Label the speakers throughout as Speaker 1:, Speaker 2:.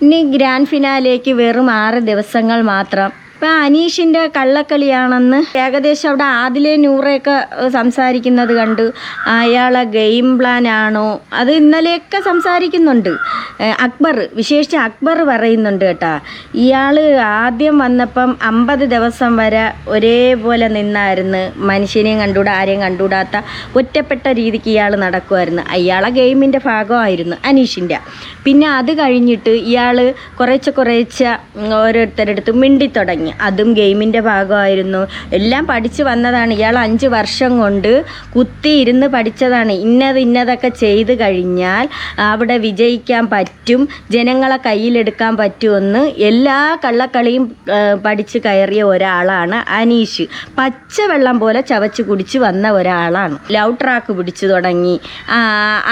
Speaker 1: ഇനി ഗ്രാൻഡ് ഫിനാലേക്ക് വെറും ആറ് ദിവസങ്ങൾ മാത്രം. ഇപ്പം അനീഷിന്റെ കള്ളക്കളിയാണെന്ന് ഏകദേശം അവിടെ ആദിലെ നൂറയൊക്കെ സംസാരിക്കുന്നത് കണ്ടു. അയാളെ ഗെയിം പ്ലാൻ ആണോ? അത് ഇന്നലെയൊക്കെ സംസാരിക്കുന്നുണ്ട്. അക്ബർ വിശേഷിച്ച് അക്ബർ പറയുന്നുണ്ട് കേട്ടാ. ഇയാൾ ആദ്യം വന്നപ്പം അമ്പത് ദിവസം വരെ ഒരേപോലെ നിന്നായിരുന്നു. മനുഷ്യനെയും കണ്ടുകൂടാ ആരെയും കണ്ടുകൂടാത്ത ഒറ്റപ്പെട്ട രീതിക്ക് ഇയാൾ നടക്കുമായിരുന്നു അയാളെ ഗെയിമിന്റെ ഭാഗമായിരുന്നു അനീഷിന്റെ പിന്നെ അത് കഴിഞ്ഞിട്ട് ഇയാൾ കുറേച്ച കുറേച്ച ഓരോരുത്തരെടുത്ത് മിണ്ടി മിണ്ടിത്തുടങ്ങി. അതും ഗെയിമിന്റെ ഭാഗമായിരുന്നു. എല്ലാം പഠിച്ചു വന്നതാണ്. ഇയാൾ അഞ്ച് വർഷം കൊണ്ട് കുത്തി ഇരുന്ന് പഠിച്ചതാണ്. ഇന്നത് ഇന്നതൊക്കെ ചെയ്ത് കഴിഞ്ഞാൽ അവിടെ വിജയിക്കാൻ പറ്റും ജനങ്ങളെ കയ്യിലെടുക്കാൻ പറ്റുമെന്ന് എല്ലാ കള്ളക്കളിയും പഠിച്ച് കയറിയ ഒരാളാണ് അനീഷ്. പച്ചവെള്ളം പോലെ ചവച്ച് കുടിച്ച് വന്ന ഒരാളാണ്. ലവ് ട്രാക്ക് പിടിച്ചു തുടങ്ങി.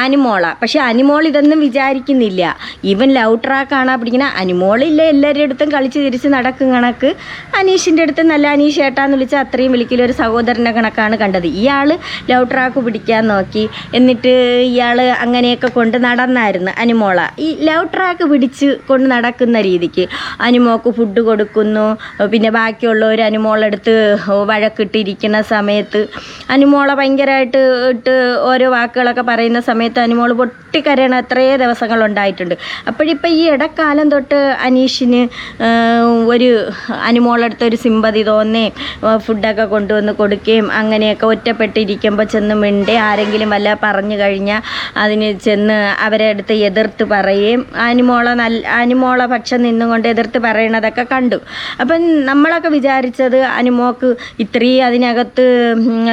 Speaker 1: അനിമോള. പക്ഷെ അനിമോൾ ഇതൊന്നും വിചാരിക്കുന്നില്ല. ഇവൻ ലവ് ട്രാക്കാണ് പിടിക്കുന്ന അനിമോളില്ല എല്ലാവരുടെ അടുത്തും കളിച്ച് തിരിച്ച് നടക്കും കണക്ക്. അനീഷിന്റെ അടുത്ത് നല്ല അനീഷ് ഏട്ടാന്ന് വിളിച്ചാൽ അത്രയും വിളിക്കലും ഒരു സഹോദരന്റെ കണക്കാണ് കണ്ടത്. ഇയാൾ ലവ് ട്രാക്ക് പിടിക്കാൻ നോക്കി. എന്നിട്ട് ഇയാൾ അങ്ങനെയൊക്കെ കൊണ്ട് നടന്നായിരുന്നു അനുമോള. ഈ ലവ് ട്രാക്ക് പിടിച്ച് കൊണ്ട് നടക്കുന്ന രീതിക്ക് അനുമോക്ക് ഫുഡ് കൊടുക്കുന്നു. പിന്നെ ബാക്കിയുള്ളവർ അനുമോളെടുത്ത് വഴക്കിട്ടിരിക്കുന്ന സമയത്ത് അനുമോള ഭയങ്കരമായിട്ട് ഇട്ട് ഓരോ വാക്കുകളൊക്കെ പറയുന്ന സമയത്ത് അനിമോൾ പൊട്ടിക്കരയണ എത്രയേ ദിവസങ്ങളുണ്ടായിട്ടുണ്ട് അപ്പോഴിപ്പോൾ ഈ ഇടക്കാലം തൊട്ട് അനീഷിന് ഒരു ഒരു അനിമോളടുത്ത് ഒരു സിമ്പതി തോന്നേ ഫുഡൊക്കെ കൊണ്ടുവന്ന് കൊടുക്കുകയും അങ്ങനെയൊക്കെ ഒറ്റപ്പെട്ടിരിക്കുമ്പോൾ ചെന്ന് മിണ്ടി ആരെങ്കിലും വല്ല പറഞ്ഞു കഴിഞ്ഞാൽ അതിന് ചെന്ന് അവരെ അടുത്ത് എതിർത്ത് പറയുകയും അനിമോളെ നല്ല അനുമോളെ പക്ഷം നിന്നുകൊണ്ട് എതിർത്ത് പറയണതൊക്കെ കണ്ടു. അപ്പം നമ്മളൊക്കെ വിചാരിച്ചത് അനിമോക്ക് ഇത്രയും അതിനകത്ത്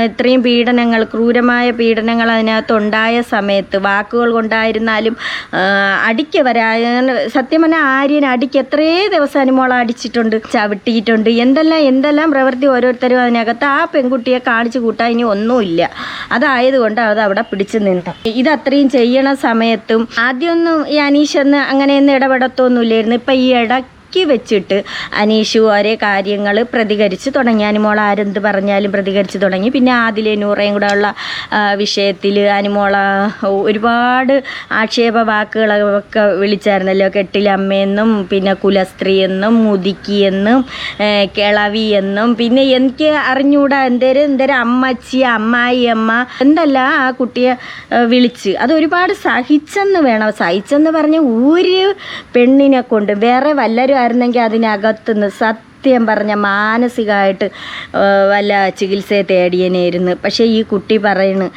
Speaker 1: ഇത്രയും പീഡനങ്ങൾ ക്രൂരമായ പീഡനങ്ങൾ അതിനകത്ത് ഉണ്ടായ സമയത്ത് വാക്കുകൾ കൊണ്ടായിരുന്നാലും അടിക്ക് വരാ സത്യം പറഞ്ഞാൽ ആര്യൻ അടിക്ക് എത്രയേ ദിവസം അനുമോളെ അടിച്ചിട്ടുണ്ട്. ചവിട്ടിയിട്ടുണ്ട് എന്തെല്ലാം എന്തെല്ലാം പ്രവൃത്തി ഓരോരുത്തരും അതിനകത്ത് ആ പെൺകുട്ടിയെ കാണിച്ചു കൂട്ടാൻ ഇനി ഒന്നുമില്ല. അതായതുകൊണ്ട് അത് അവിടെ പിടിച്ചു നിന്നു. ഇത് അത്രയും ചെയ്യണ സമയത്തും ആദ്യമൊന്നും ഈ അനീഷെന്ന് അങ്ങനെയൊന്നും ഇടപെടത്തൊന്നുമില്ലായിരുന്നു. ഇപ്പം ഈ ഇടയ്ക്ക് വെച്ചിട്ട് അനീഷു ഓരോ കാര്യങ്ങൾ പ്രതികരിച്ച് തുടങ്ങി. അനുമോൾ ആരെന്ത് പറഞ്ഞാലും പ്രതികരിച്ച് തുടങ്ങി. പിന്നെ ആദിലെ നൂറയും കൂടെ ഉള്ള വിഷയത്തിൽ അനുമോള ഒരുപാട് ആക്ഷേപ വാക്കുകളൊക്കെ വിളിച്ചായിരുന്നല്ലോ. കെട്ടിലമ്മയെന്നും പിന്നെ കുലസ്ത്രീ എന്നും മുതുക്കി എന്നും കിളവി എന്നും. പിന്നെ എനിക്ക് അറിഞ്ഞുകൂടാ എന്തേലും എന്തേലും അമ്മച്ചി അമ്മായി അമ്മ എന്തല്ല ആ കുട്ടിയെ വിളിച്ച്. അത് ഒരുപാട് സഹിച്ചെന്ന് വേണം. സഹിച്ചെന്ന് പറഞ്ഞ ഒരു പെണ്ണിനെ കൊണ്ട് വേറെ വല്ലരും ആയിരുന്നെങ്കിൽ അതിനകത്തുനിന്ന് സത്യം പറഞ്ഞ മാനസികമായിട്ട് വല്ല ചികിത്സയെ തേടിയനായിരുന്നു പക്ഷേ ഈ കുട്ടി പറയണ്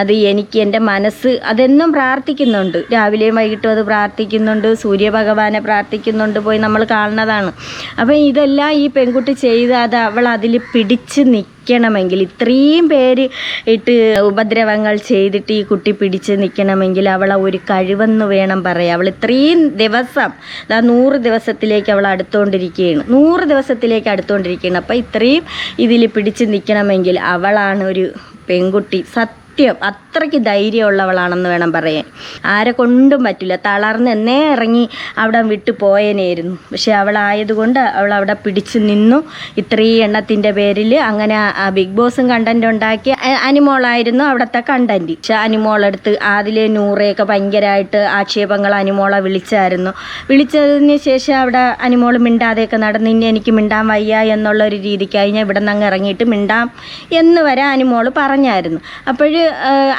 Speaker 1: അത് എനിക്ക് എന്റെ മനസ്സ് അതെന്നും പ്രാർത്ഥിക്കുന്നുണ്ട്. രാവിലെയും വൈകിട്ടും അത് പ്രാർത്ഥിക്കുന്നുണ്ട്. സൂര്യഭഗവാനെ പ്രാർത്ഥിക്കുന്നുണ്ട് പോയി നമ്മൾ കാണുന്നതാണ്. അപ്പം ഇതെല്ലാം ഈ പെൺകുട്ടി ചെയ്ത് അത് അവൾ അതിൽ പിടിച്ച് നിൽക്കണമെങ്കിൽ ഇത്രയും പേര് ഇട്ട് ഉപദ്രവങ്ങൾ ചെയ്തിട്ട് ഈ കുട്ടി പിടിച്ച് നിൽക്കണമെങ്കിൽ അവളെ ഒരു കഴിവെന്ന് വേണം പറയാം അവൾ ഇത്രയും ദിവസം ആ നൂറ് ദിവസത്തിലേക്ക് അവൾ അടുത്തുകൊണ്ടിരിക്കുകയാണ് നൂറ് ദിവസത്തിലേക്ക് അടുത്തുകൊണ്ടിരിക്കുകയാണ് അപ്പം ഇത്രയും ഇതിൽ പിടിച്ച് നിൽക്കണമെങ്കിൽ അവളാണ് ഒരു പെൺകുട്ടി. സത്യം അത്രയ്ക്ക് ധൈര്യമുള്ളവളാണെന്ന് വേണം പറയാൻ. ആരെ കൊണ്ടും പറ്റില്ല. തളർന്ന് എന്നേ ഇറങ്ങി അവിടെ വിട്ടു പോയനായിരുന്നു. പക്ഷെ അവളായതുകൊണ്ട് അവൾ അവിടെ പിടിച്ചു നിന്നു. ഇത്രയും എണ്ണത്തിന്റെ പേരിൽ അങ്ങനെ ബിഗ് ബോസും കണ്ടന്റ് ഉണ്ടാക്കി അനിമോളായിരുന്നു അവിടുത്തെ കണ്ടന്റ് പക്ഷെ അനിമോളെടുത്ത് ആദിലെ നൂറയൊക്കെ ഭയങ്കരമായിട്ട് ആക്ഷേപങ്ങൾ അനിമോളെ വിളിച്ചായിരുന്നു. വിളിച്ചതിന് ശേഷം അവിടെ അനിമോൾ മിണ്ടാതെയൊക്കെ നടന്ന് ഇനി എനിക്ക് മിണ്ടാൻ വയ്യ എന്നുള്ള ഒരു രീതിക്കായി ഞാൻ ഇവിടെ നിന്ന് അങ്ങ് ഇറങ്ങിയിട്ട് മിണ്ടാം എന്ന് വരെ അനിമോൾ പറഞ്ഞായിരുന്നു. അപ്പോൾ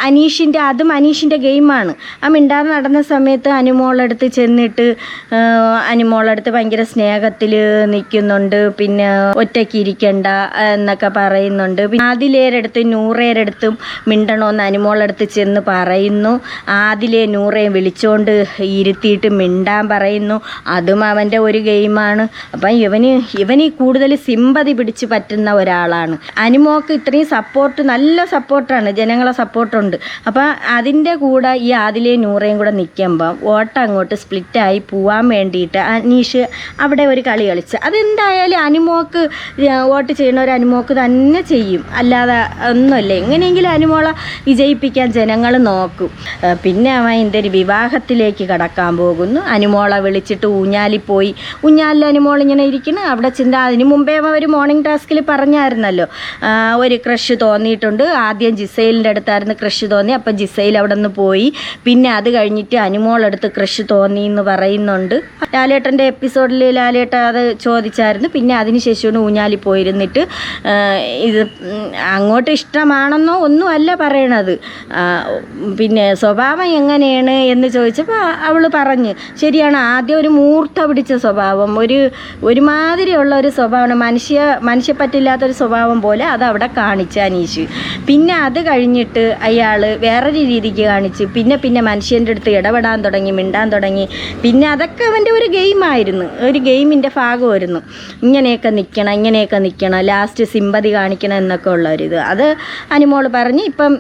Speaker 1: അനീഷിന്റെ അതും അനീഷിന്റെ ഗെയിമാണ് ആ മിണ്ടാതെ നടന്ന സമയത്ത് അനുമോളടുത്ത് ചെന്നിട്ട് അനുമോളടുത്ത് ഭയങ്കര സ്നേഹത്തിൽ നിൽക്കുന്നുണ്ട് പിന്നെ ഒറ്റയ്ക്ക് ഇരിക്കണ്ട എന്നൊക്കെ പറയുന്നുണ്ട്. പിന്നെ ആദിലേരടുത്ത് നൂറേരടുത്തും മിണ്ടണമെന്ന് അനുമോളടുത്ത് ചെന്ന് പറയുന്നു. ആദിലെ നൂറേയും വിളിച്ചോണ്ട് ഇരുത്തിയിട്ട് മിണ്ടാൻ പറയുന്നു. അതും അവന്റെ ഒരു ഗെയിമാണ് അപ്പം ഇവന് ഇവന് കൂടുതൽ സിമ്പതി പിടിച്ച് പറ്റുന്ന ഒരാളാണ്. അനുമോക്ക് ഇത്രയും സപ്പോർട്ട് നല്ല സപ്പോർട്ടാണ് ജനങ്ങളെ സപ്പോർട്ടുണ്ട് അപ്പം അതിന്റെ കൂടെ ഈ ആദിലെ നൂറയും കൂടെ നിൽക്കുമ്പം ഓട്ടം അങ്ങോട്ട് സ്പ്ലിറ്റായി പോവാൻ വേണ്ടിയിട്ട് അനീഷ് അവിടെ ഒരു കളി കളിച്ച്. അതെന്തായാലും അനുമോക്ക് വോട്ട് ചെയ്യുന്ന ഒരു അനുമോക്ക് തന്നെ ചെയ്യും. അല്ലാതെ ഒന്നുമല്ല. എങ്ങനെയെങ്കിലും അനിമോളെ വിജയിപ്പിക്കാൻ ജനങ്ങൾ നോക്കും. പിന്നെ അവൻ ഒരു വിവാഹത്തിലേക്ക് കടക്കാൻ പോകുന്നു. അനിമോളെ വിളിച്ചിട്ട് ഊഞ്ഞാലിൽ പോയി. ഊഞ്ഞാലിൽ അനുമോൾ ഇങ്ങനെ ഇരിക്കുന്നു. അവിടെ ചിന്ത അതിന് മുമ്പേ അവർ മോർണിംഗ് ടാസ്കിൽ പറഞ്ഞായിരുന്നല്ലോ. ഒരു ക്രഷ് തോന്നിയിട്ടുണ്ട്. ആദ്യം ജിസൈലിന്റെ അടുത്ത് അടുത്തായിരുന്നു ക്രഷ് തോന്നി അപ്പം ജിസയിൽ അവിടെ നിന്ന് പോയി. പിന്നെ അത് കഴിഞ്ഞിട്ട് അനുമോളടുത്ത് ക്രഷ് തോന്നി എന്ന് പറയുന്നുണ്ട്. ലാലേട്ടന്റെ എപ്പിസോഡിൽ ലാലേട്ട അത് ചോദിച്ചായിരുന്നു. പിന്നെ അതിനുശേഷമാണ് ഊഞ്ഞാലി പോയിരുന്നിട്ട് ഇത് അങ്ങോട്ട് ഇഷ്ടമാണെന്നോ ഒന്നും അല്ല പറയണത് പിന്നെ സ്വഭാവം എങ്ങനെയാണ് എന്ന് ചോദിച്ചപ്പോൾ അവൾ പറഞ്ഞ് ശരിയാണ് ആദ്യം ഒരു മൂർത്ത പിടിച്ച സ്വഭാവം ഒരു ഒരുമാതിരിയുള്ള ഒരു സ്വഭാവമാണ്. മനുഷ്യ മനുഷ്യപ്പറ്റില്ലാത്തൊരു സ്വഭാവം പോലെ അത് അവിടെ കാണിച്ച അനീഷ്. പിന്നെ അത് കഴിഞ്ഞിട്ട് അയാൾ വേറൊരു രീതിക്ക് കാണിച്ച് പിന്നെ പിന്നെ മനുഷ്യന്റെ അടുത്ത് ഇടപെടാൻ തുടങ്ങി മിണ്ടാൻ തുടങ്ങി. പിന്നെ അതൊക്കെ അവന്റെ ഒരു ഗെയിമായിരുന്നു ഒരു ഗെയിമിന്റെ ഭാഗമായിരുന്നു. ഇങ്ങനെയൊക്കെ നിൽക്കണം ഇങ്ങനെയൊക്കെ നിൽക്കണം ലാസ്റ്റ് സിമ്പതി കാണിക്കണം എന്നൊക്കെ ഉള്ള ഒരു ഇത്. അത് അനുമോൾ പറഞ്ഞ് ഇപ്പം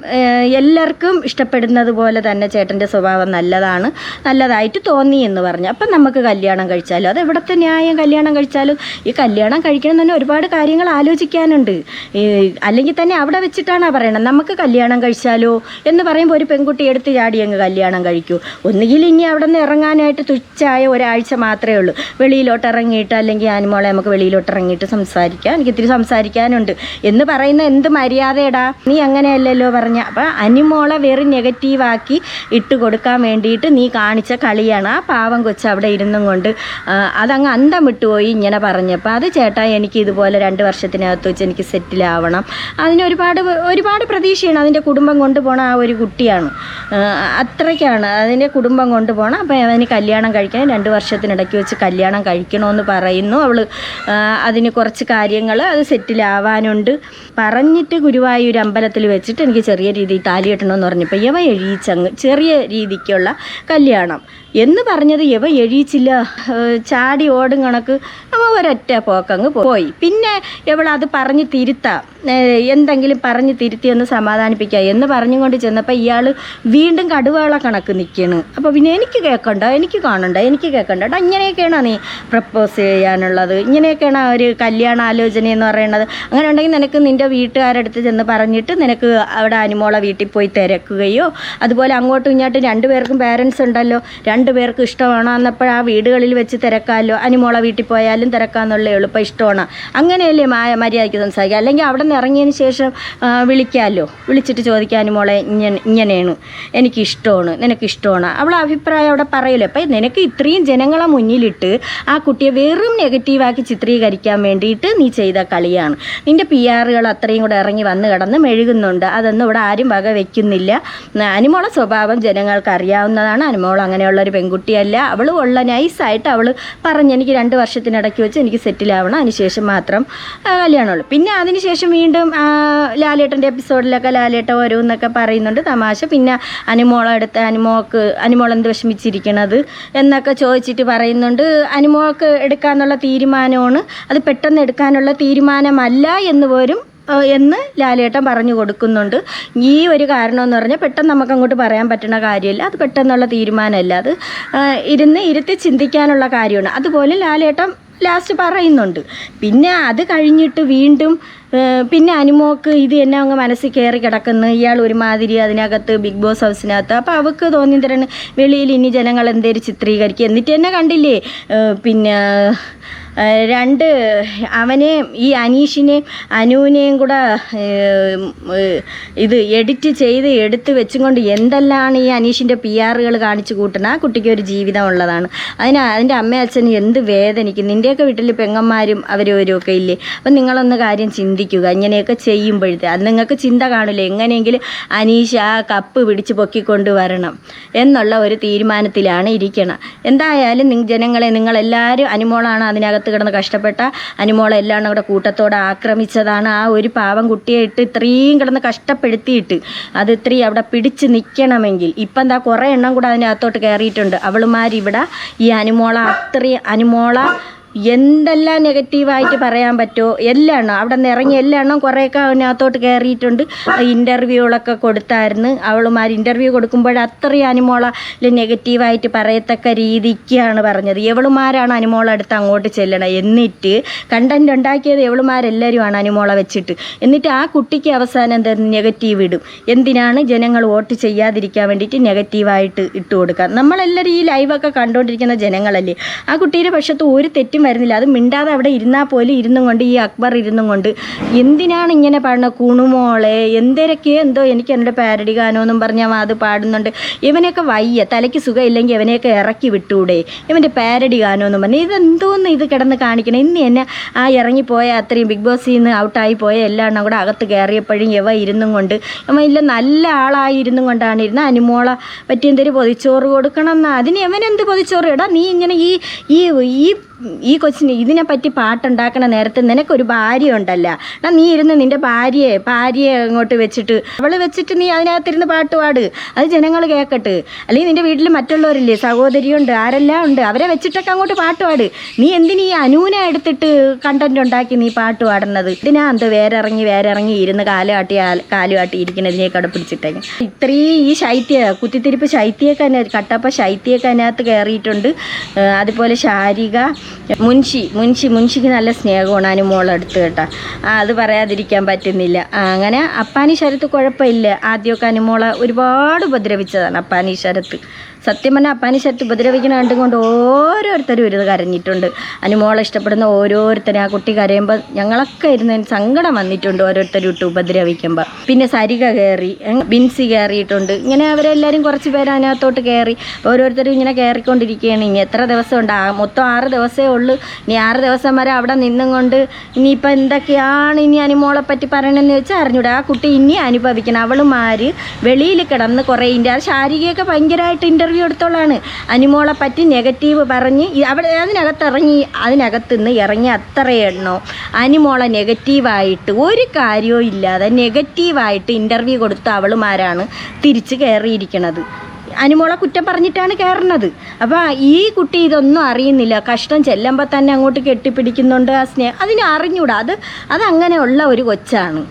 Speaker 1: എല്ലാവർക്കും ഇഷ്ടപ്പെടുന്നത് പോലെ തന്നെ ചേട്ടന്റെ സ്വഭാവം നല്ലതാണ് നല്ലതായിട്ട് തോന്നി എന്ന് പറഞ്ഞു. അപ്പം നമുക്ക് കല്യാണം കഴിച്ചാലും? അത് എവിടുത്തെ ന്യായം കല്യാണം കഴിച്ചാലും? ഈ കല്യാണം കഴിക്കണം തന്നെ ഒരുപാട് കാര്യങ്ങൾ ആലോചിക്കാനുണ്ട്. അല്ലെങ്കിൽ തന്നെ അവിടെ വെച്ചിട്ടാണ് പറയണത്. നമുക്ക് കല്യാണം കഴിച്ചാലോ എന്ന് പറയുമ്പോൾ ഒരു പെൺകുട്ടി എടുത്ത് ചാടി അങ്ങ് കല്യാണം കഴിക്കൂ. ഒന്നുകിൽ ഇനി അവിടെ നിന്ന് ഇറങ്ങാനായിട്ട് തുച്ഛായ ഒരാഴ്ച മാത്രമേ ഉള്ളൂ. വെളിയിലോട്ട് ഇറങ്ങിയിട്ട് അല്ലെങ്കിൽ ആനിമോളെ നമുക്ക് വെളിയിലോട്ട് ഇറങ്ങിയിട്ട് സംസാരിക്കാം. എനിക്ക് ഇത്തിരി സംസാരിക്കാനുണ്ട്. എന്ന് പറയുന്ന എന്ത് മര്യാദയടാ? നീ അങ്ങനെയല്ലല്ലോ പറഞ്ഞ. അപ്പം അനിമോളെ വെറും നെഗറ്റീവാക്കി ഇട്ട് കൊടുക്കാൻ വേണ്ടിയിട്ട് നീ കാണിച്ച കളിയാണ്. ആ പാവം കൊച്ച് അവിടെ ഇരുന്നും കൊണ്ട് അതങ്ങ് അന്തം വിട്ടുപോയി ഇങ്ങനെ പറഞ്ഞപ്പോൾ അത് ചേട്ടാ എനിക്ക് ഇതുപോലെ രണ്ട് വർഷത്തിനകത്ത് വെച്ച് എനിക്ക് സെറ്റിലാവണം അതിന് ഒരുപാട് ഒരുപാട് പ്രതീക്ഷയാണ്. അതിന്റെ കുടുംബം കൊണ്ടുപോണ ആ ഒരു കുട്ടിയാണ്. അത്രയ്ക്കാണ് അതിന്റെ കുടുംബം കൊണ്ടുപോകണം അപ്പോൾ അവന് കല്യാണം കഴിക്കണം. രണ്ട് വർഷത്തിനിടയ്ക്ക് വെച്ച് കല്യാണം കഴിക്കണമെന്ന് പറയുന്നു അവൾ അതിന് കുറച്ച് കാര്യങ്ങൾ അത് സെറ്റിലാവാനുണ്ട്. പറഞ്ഞിട്ട് ഗുരുവായൂർ അമ്പലത്തിൽ വെച്ചിട്ട് എനിക്ക് ചെറിയ രീതിയിൽ താലി കെട്ടണമെന്ന് പറഞ്ഞപ്പോൾ യവ എഴീച്ചങ്ങ് ചെറിയ രീതിക്കുള്ള കല്യാണം. എന്ന് പറഞ്ഞത് ഇവ എഴീച്ചില്ല. ചാടി ഓടും കണക്ക് അവ ഒരൊറ്റ പോക്കങ്ങ് പോയി. പിന്നെ ഇവളത് പറഞ്ഞ് തിരുത്താം. എന്തെങ്കിലും പറഞ്ഞ് തിരുത്തി ഒന്ന് സമാധാനിപ്പിക്കുക എന്ന് പറഞ്ഞുകൊണ്ട് ചെന്നപ്പോൾ ഇയാൾ വീണ്ടും കടുവകള കണക്ക് നിൽക്കണ് അപ്പോൾ പിന്നെ എനിക്ക് കേൾക്കണ്ട എനിക്ക് കാണണ്ട എനിക്ക് കേൾക്കണ്ട കേട്ടോ ഇങ്ങനെയൊക്കെയാണോ നീ പ്രപ്പോസ് ചെയ്യാനുള്ളത്? ഇങ്ങനെയൊക്കെയാണ് ഒരു കല്യാണ ആലോചന എന്ന് പറയുന്നത് അങ്ങനെ ഉണ്ടെങ്കിൽ നിനക്ക് നിന്റെ വീട്ടുകാരടുത്ത് ചെന്ന് പറഞ്ഞിട്ട് നിനക്ക് അവിടെ അനുമോളെ വീട്ടിൽ പോയി തിരക്കുകയോ അതുപോലെ അങ്ങോട്ടും ഇങ്ങോട്ടും രണ്ടുപേർക്കും പേരൻസ് ഉണ്ടല്ലോ. രണ്ടുപേർക്കും ഇഷ്ടമാണോ? അന്നപ്പോൾ ആ വീടുകളിൽ വെച്ച് തിരക്കാമല്ലോ അനിമോളെ വീട്ടിൽ പോയാലും തിരക്കാന്നുള്ള എളുപ്പം ഇഷ്ടമാണ്. അങ്ങനെയല്ലേ മായ മര്യാദയ്ക്ക് സംസാരിക്കുക? അല്ലെങ്കിൽ അവിടെ നിന്ന് ഇറങ്ങിയതിന് ശേഷം വിളിക്കാമല്ലോ വിളിച്ചിട്ട് ചോദിക്കാം അനിമോളെ ഇങ്ങനെ ഇങ്ങനെയാണ്. എനിക്ക് ഇഷ്ടമാണ്. നിനക്ക് അവളെ അഭിപ്രായം അവിടെ പറയില്ല. അപ്പം നിനക്ക് ഇത്രയും ജനങ്ങളെ മുന്നിലിട്ട് ആ കുട്ടിയെ വെറും നെഗറ്റീവാക്കി ചിത്രീകരിക്കാൻ വേണ്ടിയിട്ട് നീ ചെയ്ത കളിയാണ്. നിന്റെ പി ആറുകൾ അത്രയും കൂടെ ഇറങ്ങി വന്ന് കിടന്ന് മെഴുകുന്നുണ്ട്. അതൊന്നും ഇവിടെ ആരും വക വയ്ക്കുന്നില്ല അനിമോളെ സ്വഭാവം ജനങ്ങൾക്ക് അറിയാവുന്നതാണ്. അനിമോൾ അങ്ങനെയുള്ള ഒരു പെൺകുട്ടിയല്ല. അവൾ ഉള്ള നൈസായിട്ട് അവൾ പറഞ്ഞ് എനിക്ക് രണ്ട് വർഷത്തിനിടയ്ക്ക് വെച്ച് എനിക്ക് സെറ്റിലാവണം അതിനുശേഷം മാത്രം കല്യാണമുള്ളൂ പിന്നെ അതിനുശേഷം വീണ്ടും ലാലേട്ടന്റെ എപ്പിസോഡിലൊക്കെ ലാലേട്ട ഓരോന്നൊക്കെ പറയുന്നുണ്ട് തമാശ. പിന്നെ അനുമോളെടുത്ത് അനുമോക്ക് അനുമോൾ എന്ത് വിഷമിച്ചിരിക്കണത് എന്നൊക്കെ ചോദിച്ചിട്ട് പറയുന്നുണ്ട്. അനുമോൾക്ക് എടുക്കാന്നുള്ള തീരുമാനമാണ്. അത് പെട്ടെന്ന് എടുക്കാനുള്ള തീരുമാനമല്ല എന്ന് പോലും എന്ന് ലാലേട്ടൻ പറഞ്ഞു കൊടുക്കുന്നുണ്ട്. ഈ ഒരു കാരണം എന്ന് പറഞ്ഞാൽ പെട്ടെന്ന് നമുക്ക് അങ്ങോട്ട് പറയാൻ പറ്റുന്ന കാര്യമില്ല. അത് പെട്ടെന്നുള്ള തീരുമാനമല്ല അത്. ഇരുന്ന് ഇരുത്തി ചിന്തിക്കാനുള്ള കാര്യമാണ്. അതുപോലെ ലാലേട്ടൻ ലാസ്റ്റ് പറയുന്നുണ്ട്. പിന്നെ അത് കഴിഞ്ഞിട്ട് വീണ്ടും പിന്നെ അനുമോക്ക് ഇത് എന്നെ അങ്ങ് മനസ്സിൽ കയറി കിടക്കുന്നു. ഇയാൾ ഒരുമാതിരി അതിനകത്ത് ബിഗ് ബോസ് ഹൗസിനകത്ത് അപ്പോൾ അവൾക്ക് തോന്നി തരണം വെളിയിൽ ഇനി ജനങ്ങൾ എന്തേലും ചിത്രീകരിക്കുക. എന്നിട്ട് എന്നെ കണ്ടില്ലേ? പിന്നെ രണ്ട് അവനെയും ഈ അനീഷിനെയും അനുവിനെയും കൂടെ ഇത് എഡിറ്റ് ചെയ്ത് എടുത്ത് വെച്ചും കൊണ്ട് ഈ അനീഷിന്റെ പി ആറുകൾ കാണിച്ചു കൂട്ടുന്നത്? ആ കുട്ടിക്ക് ഒരു ജീവിതം ഉള്ളതാണ്. അതിന് അതിന്റെ അമ്മ അച്ഛന് എന്ത് വേദനിക്കും? നിന്റെയൊക്കെ വീട്ടിൽ പെങ്ങന്മാരും അവരും ഒക്കെ ഇല്ലേ? അപ്പം നിങ്ങളൊന്ന് കാര്യം ചിന്തിക്കുക. ഇങ്ങനെയൊക്കെ ചെയ്യുമ്പോഴത്തെ അത് നിങ്ങൾക്ക് ചിന്ത കാണില്ല? എങ്ങനെയെങ്കിലും അനീഷ് ആ കപ്പ് പിടിച്ച് പൊക്കിക്കൊണ്ട് വരണം എന്നുള്ള ഒരു തീരുമാനത്തിലാണ് ഇരിക്കണം. എന്തായാലും നിങ്ങ ജനങ്ങളെ നിങ്ങളെല്ലാവരും അനുമോളാണ് അതിനകത്ത് കിടന്ന് കഷ്ടപ്പെട്ട അനുമോളെ എല്ലാം കൂടെ കൂട്ടത്തോടെ ആക്രമിച്ചതാണ്. ആ ഒരു പാവം കുട്ടിയെ ഇട്ട് ഇത്രയും കിടന്ന് കഷ്ടപ്പെടുത്തിയിട്ട് അത് ഇത്രയും അവിടെ പിടിച്ച് നിൽക്കണമെങ്കിൽ ഇപ്പം എന്താ കുറേ എണ്ണം കൂടെ അതിനകത്തോട്ട് കയറിയിട്ടുണ്ട്. അവളുമാരിവിടെ ഈ അനുമോള അത്രയും അനുമോള എന്തെല്ലാം നെഗറ്റീവായിട്ട് പറയാൻ പറ്റുമോ എല്ലാ എണ്ണം അവിടെ നിന്ന് ഇറങ്ങി എല്ലാ എണ്ണം കുറേയൊക്കെ അതിനകത്തോട്ട് കയറിയിട്ടുണ്ട്. ഇന്റർവ്യൂകളൊക്കെ കൊടുത്തായിരുന്നു. അവളുമാർ ഇന്റർവ്യൂ കൊടുക്കുമ്പോൾ അത്രയും അനുമോള നെഗറ്റീവായിട്ട് പറയത്തക്ക രീതിക്കാണ് പറഞ്ഞത്. എവളുമാരാണ് അനുമോള അടുത്ത് അങ്ങോട്ട് ചെല്ലണം? എന്നിട്ട് കണ്ടന്റ് ഉണ്ടാക്കിയത് എവളുമാരെല്ലാവരുമാണ് അനുമോള വെച്ചിട്ട്. എന്നിട്ട് ആ കുട്ടിക്ക് അവസാനം എന്താ നെഗറ്റീവ് ഇടും. എന്തിനാണ് ജനങ്ങൾ വോട്ട് ചെയ്യാതിരിക്കാൻ വേണ്ടിയിട്ട് നെഗറ്റീവായിട്ട് ഇട്ട് കൊടുക്കുക നമ്മളെല്ലാവരും ഈ ലൈവൊക്കെ കണ്ടുകൊണ്ടിരിക്കുന്ന ജനങ്ങളല്ലേ? ആ കുട്ടിയുടെ പക്ഷത്ത് ഒരു തെറ്റും തെറ്റും വരുന്നില്ല. അത് മിണ്ടാതെ അവിടെ ഇരുന്നാൽ പോലും ഇരുന്നും കൊണ്ട് ഈ അക്ബർ ഇരുന്നും കൊണ്ട് എന്തിനാണ് ഇങ്ങനെ പാടുന്നത് കുണുമോളെ എന്തിനൊക്കെയോ എന്തോ എനിക്ക് എന്റെ പാരഡി ഗാനമെന്നും പറഞ്ഞ് അത് പാടുന്നുണ്ട്. ഇവനെയൊക്കെ വയ്യ. തലയ്ക്ക് സുഖമില്ലെങ്കിൽ ഇവനെയൊക്കെ ഇറക്കി വിട്ടൂടെ. ഇവന്റെ പാരഡി ഗാനമെന്നും പറഞ്ഞു ഇതെന്തോന്ന് ഇത് കിടന്ന് കാണിക്കണം? ഇന്ന് എന്നെ ആ ഇറങ്ങിപ്പോയ അത്രയും ബിഗ് ബോസിൽ നിന്ന് ഔട്ടായി പോയ എല്ലാം കൂടെ അകത്ത് കയറിയപ്പോഴും ഇവ ഇരുന്നും കൊണ്ട് ഇവൻ ഇല്ല നല്ല ആളായി ഇരുന്നും കൊണ്ടാണ് ഇരുന്ന അനുമോള പറ്റി എന്തൊരു പൊതിച്ചോറ് കൊടുക്കണം എന്നാ അതിന് എവനെന്ത് പൊതിച്ചോറ്? ഇടാ നീ ഇങ്ങനെ ഈ ഈ ഈ കൊച്ചിന് ഇതിനെപ്പറ്റി പാട്ടുണ്ടാക്കണ നേരത്തെ നിനക്കൊരു ഭാര്യ ഉണ്ടല്ല എന്നാൽ നീ ഇരുന്ന് നിന്റെ ഭാര്യയെ ഭാര്യയെ അങ്ങോട്ട് വെച്ചിട്ട് അവൾ വെച്ചിട്ട് നീ അതിനകത്തിരുന്ന് പാട്ട് പാട്. അത് ജനങ്ങൾ കേൾക്കട്ട് അല്ലെങ്കിൽ നിന്റെ വീട്ടിൽ മറ്റുള്ളവരില്ലേ? സഹോദരിയുണ്ട് ആരെല്ലാം ഉണ്ട്? അവരെ വെച്ചിട്ടൊക്കെ അങ്ങോട്ട് പാട്ട് പാട്. നീ എന്തിനീ അനൂന എടുത്തിട്ട് കണ്ടന്റ് ഉണ്ടാക്കി നീ പാട്ട് പാടുന്നത്? ഇതിനാ എന്ത് വേറിറങ്ങി വേറിറങ്ങി ഇരുന്ന് കാലുകാട്ടി കാലുകാട്ടി ഇരിക്കുന്നതിനെ കട പിടിച്ചിട്ടേക്ക് ഇത്രയും ഈ ശൈത്യ കുത്തിത്തിരിപ്പ് ശൈത്യയൊക്കെ തന്നെ കട്ടപ്പ ശൈത്യയൊക്കെ അതിനകത്ത് കയറിയിട്ടുണ്ട്. അതുപോലെ ശാരിക മുൻഷി മുൻഷി മുൻഷിക്ക് നല്ല സ്നേഹമാണ് അനുമോളടുത്ത് കേട്ടോ. ആ അത് പറയാതിരിക്കാൻ പറ്റുന്നില്ല. അങ്ങനെ അപ്പാനി ശരത്ത് കുഴപ്പമില്ല. ആദ്യമൊക്കെ അനുമോളെ ഒരുപാട് ഉപദ്രവിച്ചതാണ് അപ്പാനി ശരത്ത്. സത്യം പറഞ്ഞാൽ അപ്പാനി ശരത്ത് ഉപദ്രവിക്കുന്ന കണ്ടുകൊണ്ട് ഓരോരുത്തരും ഇരുന്ന് കരഞ്ഞിട്ടുണ്ട്. അനുമോളെ ഇഷ്ടപ്പെടുന്ന ഓരോരുത്തരും ആ കുട്ടി കരയുമ്പോൾ ഞങ്ങളൊക്കെ ഇരുന്നതിന് സങ്കടം വന്നിട്ടുണ്ട് ഓരോരുത്തരും ഇട്ട് ഉപദ്രവിക്കുമ്പോൾ പിന്നെ സരിക കയറി ബിൻസി കയറിയിട്ടുണ്ട് ഇങ്ങനെ അവരെല്ലാവരും കുറച്ച് പേര് അതിനകത്തോട്ട് കയറി ഓരോരുത്തരും ഇങ്ങനെ കയറിക്കൊണ്ടിരിക്കുകയാണ് ഇനി എത്ര ദിവസം ഉണ്ട് ആ മൊത്തം ആറ് ദിവസമേ ഉള്ളൂ. ഇനി ആറ് ദിവസം വരെ അവിടെ നിന്നും കൊണ്ട് ഇനിയിപ്പോൾ എന്തൊക്കെയാണ് ഇനി അനുമോളെ പറ്റി പറയണമെന്ന് വെച്ചാൽ അറിഞ്ഞൂടെ. ആ കുട്ടി ഇനി അനുഭവിക്കണം. അവളുമാര് വെളിയിൽ കിടന്ന് കുറേ ഇന്റെ ആ ശാരികയൊക്കെ ഭയങ്കരമായിട്ട് ഇന്റർവ്യൂ എടുത്തോളാണ് അനുമോളെ പറ്റി നെഗറ്റീവ് പറഞ്ഞ് അവിടെ അതിനകത്ത് ഇറങ്ങി അതിനകത്ത് നിന്ന് ഇറങ്ങി അത്ര എണ്ണോ. അനുമോളെ നെഗറ്റീവായിട്ട് ഒരു കാര്യവും ഇല്ലാതെ നെഗറ്റീവായിട്ട് ഇന്റർവ്യൂ കൊടുത്ത അവളുമാരാണ് തിരിച്ച് കയറിയിരിക്കണത് അനുമോളെ കുറ്റം പറഞ്ഞിട്ടാണ് കയറുന്നത് അപ്പോൾ ഈ കുട്ടി ഇതൊന്നും അറിയുന്നില്ല. കഷ്ടം ചെല്ലുമ്പോൾ തന്നെ അങ്ങോട്ട് കെട്ടിപ്പിടിക്കുന്നുണ്ട് ആ സ്നേഹം അതിന് അറിഞ്ഞൂടാ. അത് അതങ്ങനെയുള്ള ഒരു കൊച്ചാണ്.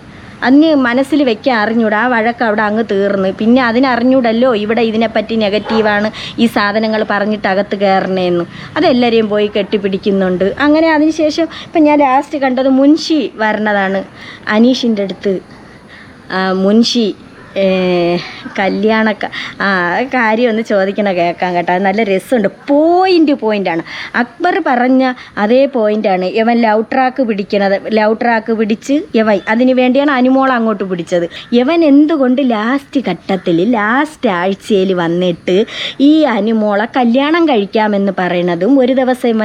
Speaker 1: അതിന് മനസ്സിൽ വെക്കാൻ അറിഞ്ഞൂടാ ആ വഴക്ക് അവിടെ അങ്ങ് തീർന്ന്. പിന്നെ അതിനറിഞ്ഞൂടല്ലോ ഇവിടെ ഇതിനെപ്പറ്റി നെഗറ്റീവാണ് ഈ സാധനങ്ങൾ പറഞ്ഞിട്ട് അകത്ത് കയറണേന്ന്. അതെല്ലാവരെയും പോയി കെട്ടിപ്പിടിക്കുന്നുണ്ട്. അങ്ങനെ അതിനുശേഷം ഇപ്പം ഞാൻ ലാസ്റ്റ് കണ്ടത് മുൻഷി വരണതാണ്. അനീഷിന്റെ അടുത്ത്. മുൻഷി കല്യാണ കാര്യം ഒന്ന് ചോദിക്കണ കേൾക്കാം കേട്ടോ. നല്ല രസമുണ്ട്. പോയിന്റ് പോയിന്റാണ് അക്ബർ പറഞ്ഞ അതേ പോയിന്റാണ് ഇവൻ ലൗ ട്രാക്ക് പിടിക്കണത്. ലൗ ട്രാക്ക് പിടിച്ച് യവൻ അതിന് വേണ്ടിയാണ് അനുമോൾ അങ്ങോട്ട് പിടിച്ചത്. യവൻ എന്തുകൊണ്ട് ലാസ്റ്റ് ഘട്ടത്തിൽ ലാസ്റ്റ് ആഴ്ചയിൽ വന്നിട്ട് ഈ അനുമോളെ കല്യാണം കഴിക്കാമെന്ന് പറയണതും ഒരു ദിവസം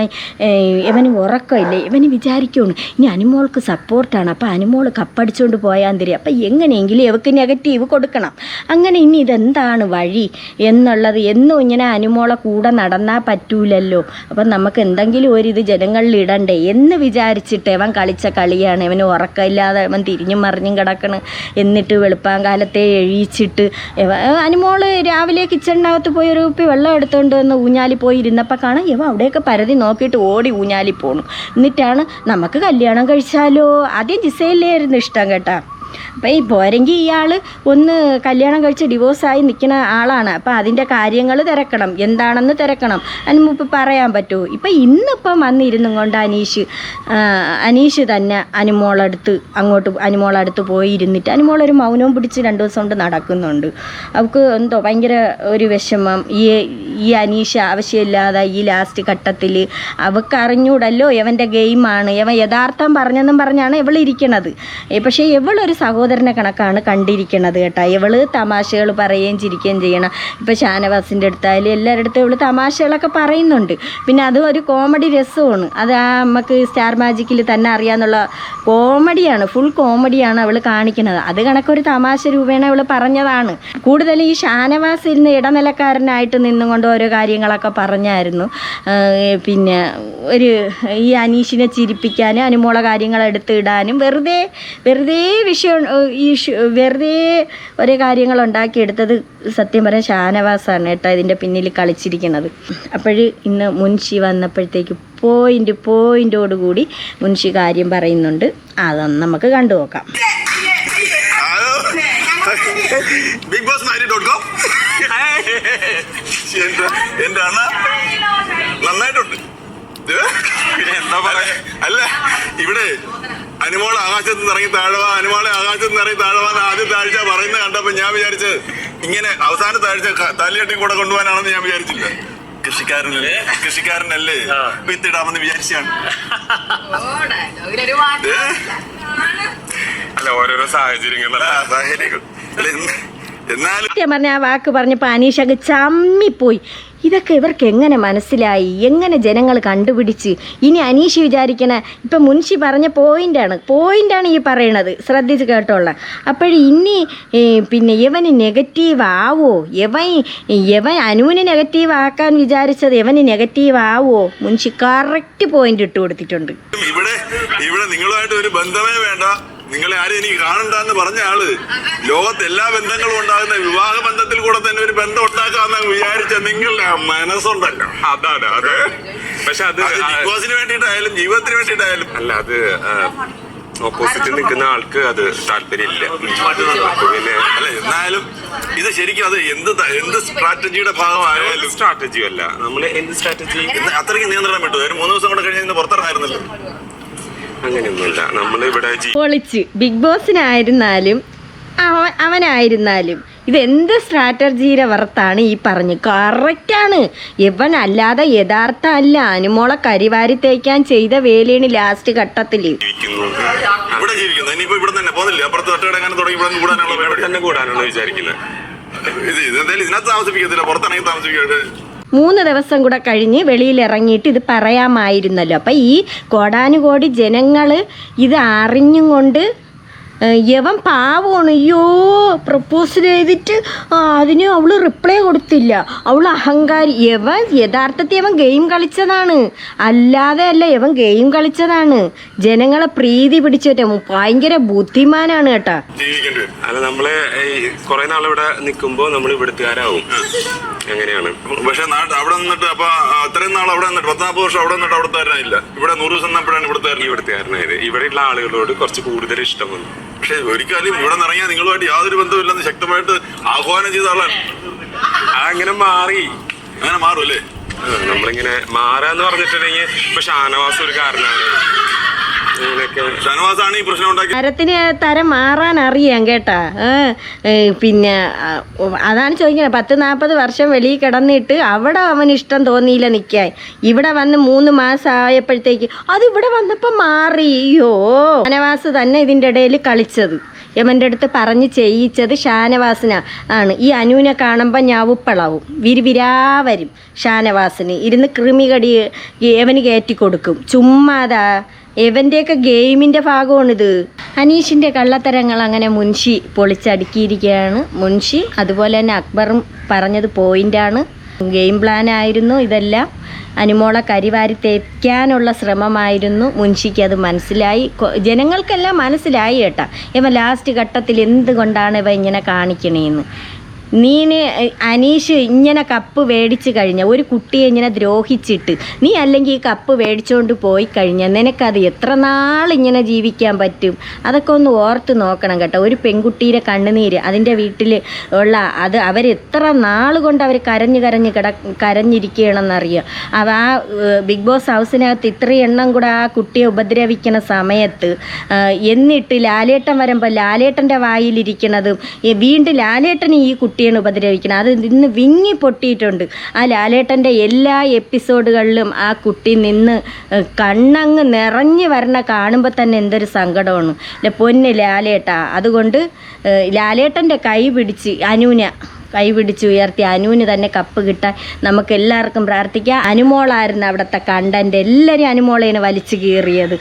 Speaker 1: ഇവന് ഉറക്കമില്ലേ. ഇവന് വിചാരിക്കുന്നു ഇനി അനുമോൾക്ക് സപ്പോർട്ടാണ് അപ്പോൾ അനുമോൾ കപ്പടിച്ചുകൊണ്ട് പോയാൽ തരും അപ്പം എങ്ങനെയെങ്കിലും ഇവക്ക് നെഗറ്റീവ് കൊടുക്കണം. അങ്ങനെ ഇനി ഇതെന്താണ് വഴി എന്നുള്ളത് എന്നും ഇങ്ങനെ അനുമോളെ കൂടെ നടന്നാൽ പറ്റൂലല്ലോ. അപ്പം നമുക്ക് എന്തെങ്കിലും ഒരു ഇത് ജനങ്ങളിൽ ഇടണ്ടേ? എന്ന് വിചാരിച്ചിട്ട് അവൻ കളിച്ച കളിയാണ്. അവന് ഉറക്കമില്ലാതെ അവൻ തിരിഞ്ഞും മറിഞ്ഞും കിടക്കണ്. എന്നിട്ട് വെളുപ്പാങ്കാലത്തെ എഴീച്ചിട്ട് ഇവ അനുമോൾ രാവിലെ കിച്ചണിനകത്ത് പോയി ഒരു കുപ്പി വെള്ളം എടുത്തുകൊണ്ട് വന്ന് ഊഞ്ഞാലി പോയി ഇരുന്നപ്പോൾ കാണാം ഇവ അവിടെയൊക്കെ പരതി നോക്കിയിട്ട് ഓടി ഊഞ്ഞാലി പോണു. എന്നിട്ടാണ് നമുക്ക് കല്യാണം കഴിച്ചാലോ? ആദ്യം ജിസയിലായിരുന്നു ഇഷ്ടം കേട്ടാ. അപ്പം ഈ പോരെങ്കിൽ ഇയാൾ ഒന്ന് കല്യാണം കഴിച്ച് ഡിവോഴ്സായി നിൽക്കുന്ന ആളാണ്. അപ്പം അതിന്റെ കാര്യങ്ങൾ തിരക്കണം. എന്താണെന്ന് തിരക്കണം. അതിന് മുമ്പ് പറയാൻ പറ്റുമോ ഇപ്പം ഇന്നിപ്പം വന്നിരുന്നും കൊണ്ട് അനീഷ്. അനീഷ് തന്നെ അനുമോളടുത്ത് അങ്ങോട്ട് അനുമോളടുത്ത് പോയി ഇരുന്നിട്ട് അനുമോളൊരു മൗനവും പിടിച്ച് രണ്ട് ദിവസം കൊണ്ട് നടക്കുന്നുണ്ട്. അവൾക്ക് എന്തോ ഭയങ്കര ഒരു വിഷമം. ഈ ഈ അനീഷ് ആവശ്യമില്ലാതെ ഈ ലാസ്റ്റ് ഘട്ടത്തിൽ അവൾക്ക് അറിഞ്ഞൂടല്ലോ ഇവന്റെ ഗെയിമാണ് ഇവൻ യഥാർത്ഥം പറഞ്ഞെന്നും പറഞ്ഞാണ് ഇവൾ പക്ഷേ ഇവളൊരു സഹോദരനെ കണക്കാണ് കണ്ടിരിക്കണത് കേട്ടോ. ഇവൾ തമാശകൾ പറയുകയും ചിരിക്കുകയും ചെയ്യണം ഇപ്പം ഷാനവാസിന്റെ അടുത്തായാലും എല്ലാവരുടെ അടുത്തും ഇവൾ തമാശകളൊക്കെ പറയുന്നുണ്ട്. പിന്നെ അതും ഒരു കോമഡി രസമാണ്. അത് ആ നമുക്ക് സ്റ്റാർ മാജിക്കിൽ തന്നെ അറിയാമെന്നുള്ള കോമഡിയാണ് ഫുൾ കോമഡിയാണ് അവൾ കാണിക്കുന്നത് അത് കണക്കൊരു തമാശ രൂപേണ അവൾ പറഞ്ഞതാണ്. കൂടുതലും ഈ ഷാനവാസ് ഇരുന്ന് ഇടനിലക്കാരനായിട്ട് നിന്നുകൊണ്ട് ഓരോ കാര്യങ്ങളൊക്കെ പറഞ്ഞായിരുന്നു. പിന്നെ ഒരു ഈ അനീഷിനെ ചിരിപ്പിക്കാനും അനുമോള കാര്യങ്ങൾ എടുത്തിടാനും വെറുതെ വെറുതെ വിഷയം ഈ വെറുതെ ഒരേ കാര്യങ്ങൾ ഉണ്ടാക്കിയെടുത്തത് സത്യം പറയാൻ ഷാനവാസാണ് കേട്ടോ ഇതിന്റെ പിന്നിൽ കളിച്ചിരിക്കുന്നത്. അപ്പോഴ് ഇന്ന് മുൻഷി വന്നപ്പോഴത്തേക്ക് പോയിന്റ് പോയിന്റോട് കൂടി മുൻഷി കാര്യം പറയുന്നുണ്ട്. അതൊന്ന് നമുക്ക് കണ്ടു നോക്കാം.
Speaker 2: ബിഗ് ബോസ് നയന്റി ഡോട്ട് നന്നായിട്ടുണ്ട്. എന്താ പറയാ? അല്ല ഇവിടെ അനുമോൾ ആകാശത്ത് നിന്ന് ഇറങ്ങി താഴവ അനുമോളെ ആകാശത്ത് നിന്ന് ഇറങ്ങി താഴവ ആദ്യ താഴ്ച പറയുന്നത് കണ്ടപ്പോ ഞാൻ വിചാരിച്ച് ഇങ്ങനെ അവസാന താഴ്ച തലയെട്ടി കൂടെ കൊണ്ടുപോകാനാണെന്ന് ഞാൻ വിചാരിച്ചില്ല. കൃഷിക്കാരനല്ലേ? കൃഷിക്കാരനല്ലേ. വിത്തിടാമെന്ന് വിചാരിച്ചാണ്.
Speaker 3: അല്ല ഓരോരോ സാഹചര്യങ്ങൾ.
Speaker 2: സാഹചര്യങ്ങൾ. എന്നാലും
Speaker 1: പറഞ്ഞ ആ വാക്ക് പറഞ്ഞപ്പോ അനീഷ് അങ്ങ് ചമ്മിപ്പോയി. ഇതൊക്കെ ഇവർക്ക് എങ്ങനെ മനസ്സിലായി? എങ്ങനെ ജനങ്ങൾ കണ്ടുപിടിച്ച്? ഇനി അനീഷി വിചാരിക്കണ ഇപ്പം മുൻഷി പറഞ്ഞ പോയിന്റാണ് പോയിന്റാണ് ഈ പറയണത്. ശ്രദ്ധിച്ച് കേട്ടോളാം. അപ്പോൾ ഇനി പിന്നെ യവന് നെഗറ്റീവ് ആവോ? യവൻ യവൻ അനുവിന് നെഗറ്റീവ് ആക്കാൻ വിചാരിച്ചത് യവന് നെഗറ്റീവ് ആവോ? മുൻഷി കറക്റ്റ് പോയിന്റ് ഇട്ട് കൊടുത്തിട്ടുണ്ട്.
Speaker 2: ഇവിടെ ഇവിടെ നിങ്ങളുമായിട്ട് ഒരു ബന്ധമേ വേണ്ട. നിങ്ങളെ ആരും എനിക്ക് കാണണ്ടെന്ന് പറഞ്ഞ ആൾ ലോകത്ത് എല്ലാ ബന്ധങ്ങളും ഉണ്ടാകുന്ന വിവാഹ ബന്ധത്തിൽ കൂടെ തന്നെ ഒരു ബന്ധം ഉണ്ടാക്കാന്ന് വിചാരിച്ച നിങ്ങളുടെ ആ മനസ്സുണ്ടല്ലോ.
Speaker 3: അതാണ് അത്. പക്ഷെ അത്
Speaker 2: ബിഗ്ബോസിന് ബിഗ് വേണ്ടിയിട്ടായാലും ജീവിതത്തിന് വേണ്ടിയിട്ടായാലും
Speaker 3: അല്ല അത് ഓപ്പോസിറ്റ് നിൽക്കുന്ന ആൾക്ക് അത് താല്പര്യമില്ല. പിന്നെ
Speaker 2: അല്ല എന്നാലും ഇത് ശരിക്കും അത് എന്ത് എന്ത് സ്ട്രാറ്റജിയുടെ ഭാഗമായാലും
Speaker 3: സ്ട്രാറ്റജി അല്ല. നമ്മൾ എന്ത് സ്ട്രാറ്റജി
Speaker 2: അത്രയ്ക്ക് നിയന്ത്രണം വിട്ടു. ഒരു മൂന്ന് ദിവസം കൂടെ കഴിഞ്ഞ് ഇന്ന് പുറത്തിറങ്ങായിരുന്നല്ലോ.
Speaker 3: അങ്ങനെയൊന്നുമില്ല. നമ്മൾ ഇവിടെ ജി
Speaker 1: പൊളിച്ച്. ബിഗ് ബോസിനായിരുന്നാലും അവ- അവനായിരുന്നാലും ഇതെന്ത് സ്ട്രാറ്റജിയുടെ വർത്താണ് ഈ പറഞ്ഞ്. കറക്റ്റാണ് ഇവൻ അല്ലാതെ യഥാർത്ഥ അല്ല. അനുമോളെ കരിവാരി തേക്കാൻ ചെയ്ത വേലയാണ് ലാസ്റ്റ് ഘട്ടത്തിൽ
Speaker 2: കൂടാനുള്ള
Speaker 3: തന്നെ കൂടാനാണ് വിചാരിക്കുന്നത്
Speaker 2: ഇത് ഇതിനകത്ത് താമസിപ്പിക്കത്തില്ല.
Speaker 1: മൂന്ന് ദിവസം കൂടെ കഴിഞ്ഞ് വെളിയിൽ ഇറങ്ങിയിട്ട് ഇത് പറയാമായിരുന്നല്ലോ. അപ്പം ഈ കോടാനുകോടി ജനങ്ങൾ ഇത് അറിഞ്ഞും കൊണ്ട് യവൻ പാവമാണ്. അയ്യോ പ്രപ്പോസൽ ചെയ്തിട്ട് അതിന് അവൾ റിപ്ലൈ കൊടുത്തില്ല. അവൾ അഹങ്കാരി. യവൻ യഥാർത്ഥത്തിൽ അവൻ ഗെയിം കളിച്ചതാണ്. അല്ലാതെ അല്ല യവൻ ഗെയിം കളിച്ചതാണ്. ജനങ്ങളെ പ്രീതി പിടിച്ചേറ്റ ഭയങ്കര ബുദ്ധിമാനാണ് കേട്ടാ.
Speaker 2: ജീവിക്കേണ്ടി
Speaker 3: അല്ല നമ്മൾ കുറെ നാളിവിടെ ഇവിടെ നിൽക്കുമ്പോ നമ്മൾ ഇവിടുത്തുകാരാവും. എങ്ങനെയാണ്
Speaker 2: പക്ഷെ നാട്ട് അവിടെ നിന്നിട്ട് അപ്പൊ അത്രയും നാൾ അവിടെ നിന്നിട്ട് പത്താമത് വർഷം അവിടെ നിന്നിട്ട് അവിടുത്തെ ഇവിടെ നൂറ് ദിവസം നിന്നപ്പോഴാണ് ഇവിടുത്തെ
Speaker 3: ഇവിടുത്തുകാരനായത് ഇവിടെയുള്ള ആളുകളോട് കുറച്ച് കൂടുതൽ ഇഷ്ടം വന്നു.
Speaker 2: പക്ഷെ ഒരിക്കലും ഇവിടെ നിറങ്ങിയാൽ നിങ്ങളുമായിട്ട് യാതൊരു ബന്ധമില്ലെന്ന് ശക്തമായിട്ട് ആഹ്വാനം ചെയ്ത ആളാണ്
Speaker 3: അങ്ങനെ മാറി.
Speaker 2: അങ്ങനെ മാറും അല്ലേ?
Speaker 3: നമ്മളിങ്ങനെ മാറാന്ന് പറഞ്ഞിട്ടുണ്ടെങ്കിൽ ഇപ്പൊ ഷാനവാസ് ഒരു കാരണമാണ്.
Speaker 1: തരത്തിന് തരം മാറാൻ അറിയാം കേട്ടാ. പിന്നെ അതാണ് ചോദിക്കുന്നത്. പത്ത് നാൽപ്പത് വർഷം വെളിയിൽ കിടന്നിട്ട് അവിടെ അവന് ഇഷ്ടം തോന്നിയില്ല നിൽക്കാൻ. ഇവിടെ വന്ന് മൂന്ന് മാസം ആയപ്പോഴത്തേക്ക് അത് ഇവിടെ വന്നപ്പോൾ മാറി. അയ്യോ. ഷാനവാസ് തന്നെ ഇതിന്റെ ഇടയിൽ കളിച്ചത്. യമന്റെ അടുത്ത് പറഞ്ഞ് ചെയ്യിച്ചത് ഷാനവാസിന. ആണ്. ഈ അനുവിനെ കാണുമ്പോൾ ഞാവുപ്പളാവും. വിരിവിരാ വരും ഷാനവാസിന്. ഇരുന്ന് കൃമികടി യവന് കയറ്റി കൊടുക്കും. ചുമ്മാതാ എവന്റെയൊക്കെ ഗെയിമിന്റെ ഭാഗമാണിത്. അനീഷിന്റെ കള്ളത്തരങ്ങൾ അങ്ങനെ മുൻഷി പൊളിച്ചടുക്കിയിരിക്കുകയാണ്. മുൻഷി അതുപോലെ തന്നെ അക്ബറും പറഞ്ഞത് പോയിന്റാണ് ഗെയിം പ്ലാൻ ആയിരുന്നു ഇതെല്ലാം. അനുമോളെ കരിവാരി തേക്കാനുള്ള ശ്രമമായിരുന്നു. മുൻഷിക്ക് അത് മനസ്സിലായി. ജനങ്ങൾക്കെല്ലാം മനസ്സിലായി കേട്ടാ ഇവ ലാസ്റ്റ് ഘട്ടത്തിൽ എന്തുകൊണ്ടാണ് ഇവ ഇങ്ങനെ കാണിക്കണേന്ന്. നീന് അനീഷ് ഇങ്ങനെ കപ്പ് മേടിച്ച് കഴിഞ്ഞ ഒരു കുട്ടിയെ ഇങ്ങനെ ദ്രോഹിച്ചിട്ട് നീ അല്ലെങ്കിൽ ഈ കപ്പ് മേടിച്ചുകൊണ്ട് പോയി കഴിഞ്ഞാൽ നിനക്കത് എത്ര നാൾ ഇങ്ങനെ ജീവിക്കാൻ പറ്റും? അതൊക്കെ ഒന്ന് ഓർത്ത് നോക്കണം കേട്ടോ. ഒരു പെൺകുട്ടിയുടെ കണ്ണുനീര് അതിന്റെ വീട്ടിൽ ഉള്ള അത് അവർ എത്ര നാൾ കൊണ്ട് അവർ കരഞ്ഞ് കരഞ്ഞ് കിട കരഞ്ഞിരിക്കുകയാണെന്നറിയാം അവ ആ ബിഗ് ബോസ് ഹൗസിനകത്ത് ഇത്രയും എണ്ണം കൂടെ ആ കുട്ടിയെ ഉപദ്രവിക്കണ സമയത്ത് എന്നിട്ട് ലാലേട്ടൻ വരുമ്പോൾ ലാലേട്ടന്റെ വായിലിരിക്കണതും വീണ്ടും ലാലേട്ടൻ ഈ കുട്ടിയാണ് ഉപദ്രവിക്കുന്നത്. അത് ഇന്ന് വിങ്ങി പൊട്ടിയിട്ടുണ്ട്. ആ ലാലേട്ടന്റെ എല്ലാ എപ്പിസോഡുകളിലും ആ കുട്ടി നിന്ന് കണ്ണങ്ങ് നിറഞ്ഞു വരണ കാണുമ്പോൾ തന്നെ എന്തൊരു സങ്കടമാണ്. അല്ലെ പൊന്ന് ലാലേട്ട. അതുകൊണ്ട് ലാലേട്ടന്റെ കൈ പിടിച്ച് അനൂന കൈ പിടിച്ച് ഉയർത്തി അനുവിന് തന്നെ കപ്പ് കിട്ടാൻ നമുക്ക് എല്ലാവർക്കും പ്രാർത്ഥിക്കാം. അനുമോളായിരുന്നു അവിടുത്തെ കണ്ടന്റ് എല്ലാവരും അനുമോളേനെ വലിച്ചു കീറിയത്.